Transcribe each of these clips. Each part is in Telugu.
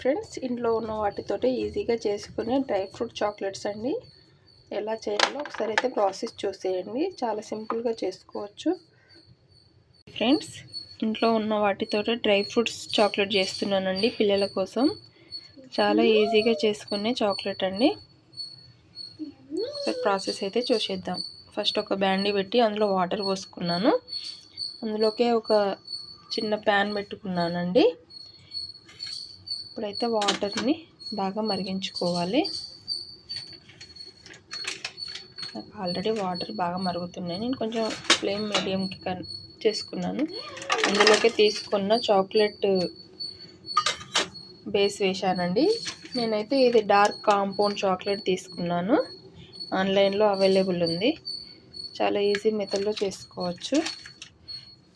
ఫ్రెండ్స్ ఇంట్లో ఉన్న వాటితో ఈజీగా చేసుకునే డ్రై ఫ్రూట్ చాక్లెట్స్ అండి. ఎలా చేయాలో ఒకసారి అయితే ప్రాసెస్ చూసేయండి. చాలా సింపుల్గా చేసుకోవచ్చు. ఫ్రెండ్స్ ఇంట్లో ఉన్న వాటితో డ్రై ఫ్రూట్స్ చాక్లెట్ చేస్తున్నానండి పిల్లల కోసం. చాలా ఈజీగా చేసుకునే చాక్లెట్ అండి. ప్రాసెస్ అయితే చూసేద్దాం. ఫస్ట్ ఒక బ్యాండీ పెట్టి అందులో వాటర్ పోసుకున్నాను. అందులోకే ఒక చిన్న ప్యాన్ పెట్టుకున్నానండి. ఇప్పుడైతే వాటర్ని బాగా మరిగించుకోవాలి. నాకు ఆల్రెడీ వాటర్ బాగా మరుగుతున్నాయి. నేను కొంచెం ఫ్లేమ్ మీడియంకి కన్ చేసుకున్నాను. అందులోకి తీసుకున్న చాక్లెట్ బేస్ వేశానండి. నేనైతే ఇది డార్క్ కాంపౌండ్ చాక్లెట్ తీసుకున్నాను. ఆన్లైన్లో అవైలబుల్ ఉంది. చాలా ఈజీ మెథడ్లో చేసుకోవచ్చు.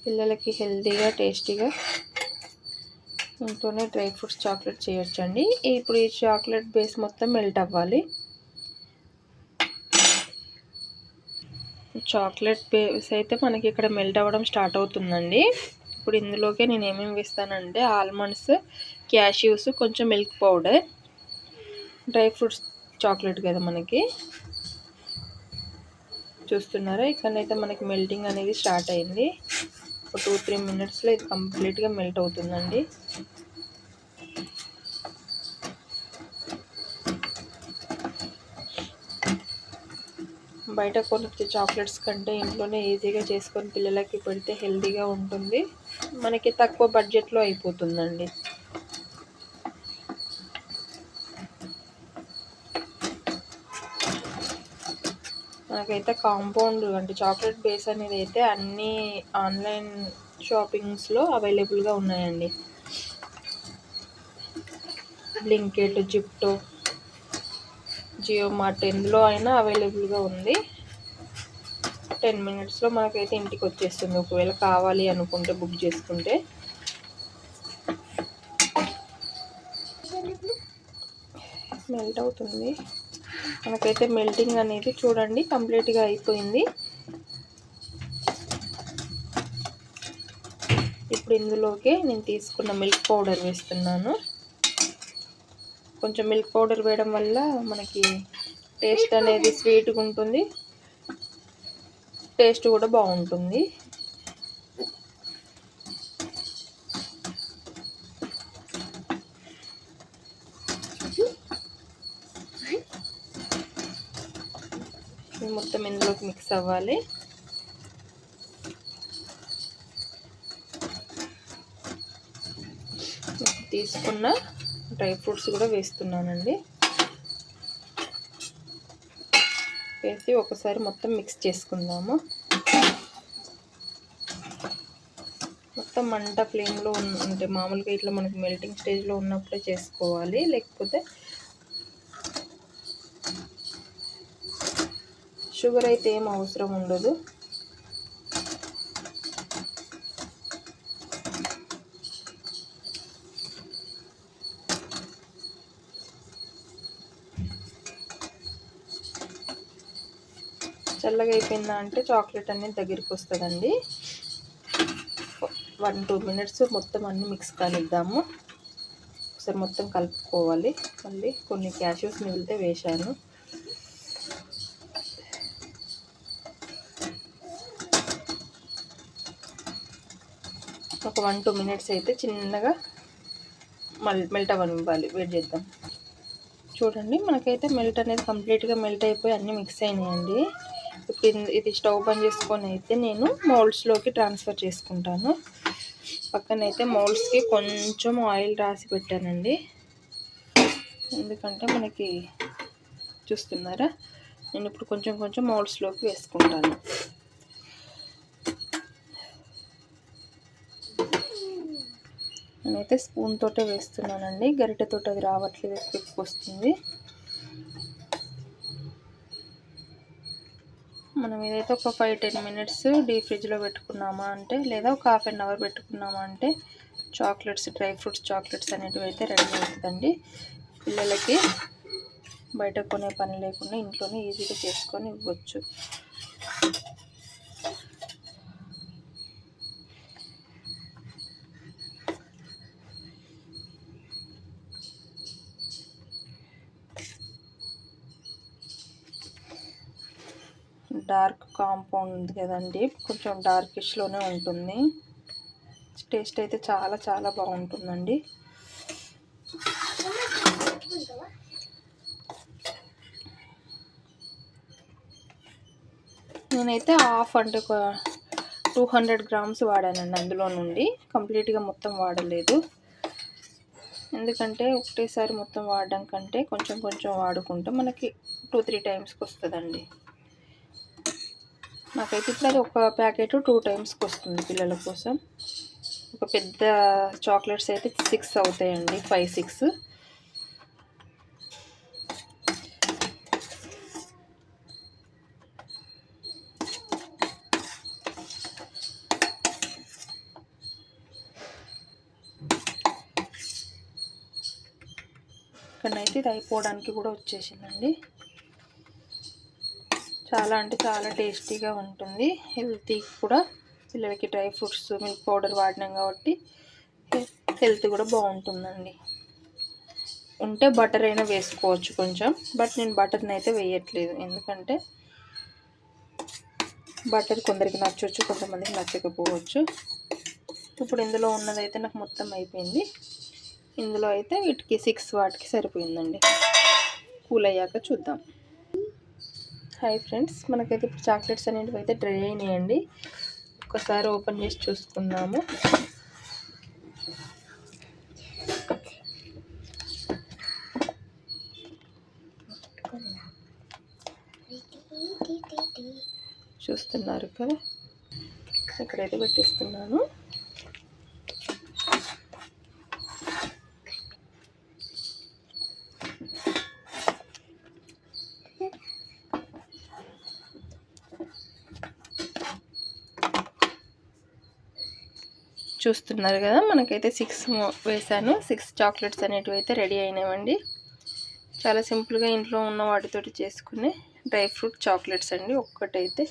పిల్లలకి హెల్తీగా టేస్టీగా ఇంట్లోనే డ్రై ఫ్రూట్స్ చాక్లెట్ చేయొచ్చండి. ఇప్పుడు ఈ చాక్లెట్ బేస్ మొత్తం మెల్ట్ అవ్వాలి. చాక్లెట్ బేస్ అయితే మనకి ఇక్కడ మెల్ట్ అవ్వడం స్టార్ట్ అవుతుందండి. ఇప్పుడు ఇందులోకే నేను ఏమేమి వేస్తానంటే ఆల్మండ్స్ క్యాష్యూస్ కొంచెం milk powder dry fruits chocolate కదా మనకి. చూస్తున్నారా? ఇక్కడైతే మనకి మెల్టింగ్ అనేది స్టార్ట్ అయింది. ఒక టూ త్రీ మినిట్స్లో ఇది కంప్లీట్గా మెల్ట్ అవుతుందండి. బయట కొనుక్కి చాక్లెట్స్ కంటే ఇంట్లోనే ఈజీగా చేసుకొని పిల్లలకి పెడితే హెల్తీగా ఉంటుంది. మనకి తక్కువ బడ్జెట్లో అయిపోతుందండి. మనకైతే కాంపౌండ్ అంటే చాక్లెట్ బేస్ అనేది అయితే అన్నీ ఆన్లైన్ షాపింగ్స్లో అవైలబుల్గా ఉన్నాయండి. బ్లింకెట్ జిప్టో జియో మార్ట్ ఎందులో అయినా అవైలబుల్గా ఉంది. టెన్ మినిట్స్లో మనకైతే ఇంటికి వచ్చేస్తుంది. ఒకవేళ కావాలి అనుకుంటే బుక్ చేసుకుంటే. మెల్ట్ అవుతుంది. మనకైతే మెల్టింగ్ అనేది చూడండి కంప్లీట్గా అయిపోయింది. ఇప్పుడు ఇందులోకి నేను తీసుకున్న మిల్క్ పౌడర్ వేస్తున్నాను. కొంచెం మిల్క్ పౌడర్ వేయడం వల్ల మనకి టేస్ట్ అనేది స్వీట్గా ఉంటుంది. టేస్ట్ కూడా బాగుంటుంది. మొత్తం ఇందులోకి మిక్స్ అవ్వాలి. తీసుకున్న డ్రై ఫ్రూట్స్ కూడా వేస్తున్నానండి. వేసి ఒకసారి మొత్తం మిక్స్ చేసుకుందాము. మొత్తం మంట ఫ్లేమ్లో ఉంటే మామూలుగా ఇట్లా మనకి మెల్టింగ్ స్టేజ్లో ఉన్నప్పుడే చేసుకోవాలి. లేకపోతే షుగర్ అయితే ఏం అవసరం ఉండదు. చల్లగా అయిపోయిందా అంటే చాక్లెట్ అనేది దగ్గరికి వస్తుందండి. వన్ టూ మినిట్స్ మొత్తం అన్నీ మిక్స్ కానిద్దాము ఒకసారి మొత్తం కలుపుకోవాలి. మళ్ళీ కొన్ని క్యాష్యూస్ మిగిలితే వేశాను. ఒక వన్ టూ మినిట్స్ అయితే చిన్నగా మల్ మెల్ట్ అవ్వనివ్వాలి. వెయిట్ చేద్దాం. చూడండి మనకైతే మెల్ట్ అనేది కంప్లీట్గా మెల్ట్ అయిపోయి అన్నీ మిక్స్ అయినాయండి. ఇప్పుడు ఇది స్టవ్ బంద్ చేసుకొని అయితే నేను మోల్డ్స్లోకి ట్రాన్స్ఫర్ చేసుకుంటాను. పక్కనైతే మోల్డ్స్కి కొంచెం ఆయిల్ రాసి పెట్టానండి. ఎందుకంటే మనకి చూస్తున్నారా? నేను ఇప్పుడు కొంచెం కొంచెం మోల్డ్స్లోకి వేసుకుంటాను. నేనైతే స్పూన్ తోటే వేస్తున్నానండి. గరిటెతోటి అది రావట్లేదు ఎక్కువ వస్తుంది. మనం ఏదైతే ఒక ఫైవ్ టెన్ మినిట్స్ డీప్ ఫ్రిడ్జ్లో పెట్టుకున్నామా అంటే లేదా ఒక హాఫ్ అన్ అవర్ పెట్టుకున్నామా అంటే చాక్లెట్స్ డ్రై ఫ్రూట్స్ చాక్లెట్స్ అనేటివి అయితే రెడీ అవుతుందండి. పిల్లలకి బయట కొనే పని లేకుండా ఇంట్లోనే ఈజీగా చేసుకొని ఇవ్వచ్చు. డార్క్ కాంపౌండ్ ఉంది కదండి కొంచెం డార్కిష్లోనే ఉంటుంది. టేస్ట్ అయితే చాలా చాలా బాగుంటుందండి. నేనైతే హాఫ్ అంటే ఒక టూ హండ్రెడ్ గ్రామ్స్ వాడానండి అందులో నుండి. కంప్లీట్గా మొత్తం వాడలేదు. ఎందుకంటే ఒకటేసారి మొత్తం వాడడం కంటే కొంచెం కొంచెం వాడుకుంటే మనకి టూ త్రీ టైమ్స్కి వస్తుందండి. నాకైతే ఇప్పుడు అది ఒక ప్యాకెట్ టూ టైమ్స్కి వస్తుంది పిల్లల కోసం. ఒక పెద్ద చాక్లెట్స్ అయితే సిక్స్ అవుతాయండి ఫైవ్ సిక్స్. ఇక్కడనైతే ఇది అయిపోవడానికి కూడా వచ్చేసిందండి. చాలా అంటే చాలా టేస్టీగా ఉంటుంది. హెల్తీ కూడా. పిల్లలకి డ్రై ఫ్రూట్స్ మిల్క్ పౌడర్ వాడినాం కాబట్టి హెల్త్ కూడా బాగుంటుందండి. ఉంటే బటర్ అయినా వేసుకోవచ్చు కొంచెం. బట్ నేను బటర్ని అయితే వేయట్లేదు. ఎందుకంటే బటర్ కొందరికి నచ్చవచ్చు కొంతమందికి నచ్చకపోవచ్చు. ఇప్పుడు ఇందులో ఉన్నదైతే నాకు మొత్తం అయిపోయింది. ఇందులో అయితే వీటికి సిక్స్ వాటికి సరిపోయిందండి. కూల్ అయ్యాక చూద్దాం. హాయ్ ఫ్రెండ్స్ మనకైతే ఇప్పుడు చాక్లెట్స్ అనేటివి అయితే డ్రై అయినాయండి. ఒకసారి ఓపెన్ చేసి చూసుకుందాము. చూస్తున్నారు కదా? ఇక్కడైతే పెట్టిస్తున్నాను. చూస్తున్నారు కదా మనకైతే సిక్స్ వేసాను సిక్స్ చాక్లెట్స్ అనేటివి అయితే రెడీ అయినాయండి. చాలా సింపుల్గా ఇంట్లో ఉన్న వాటితోటి చేసుకునే డ్రై ఫ్రూట్ చాక్లెట్స్ అండి. ఒక్కటైతే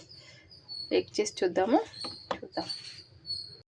బేక్ చేసి చూద్దాము? చూద్దాం.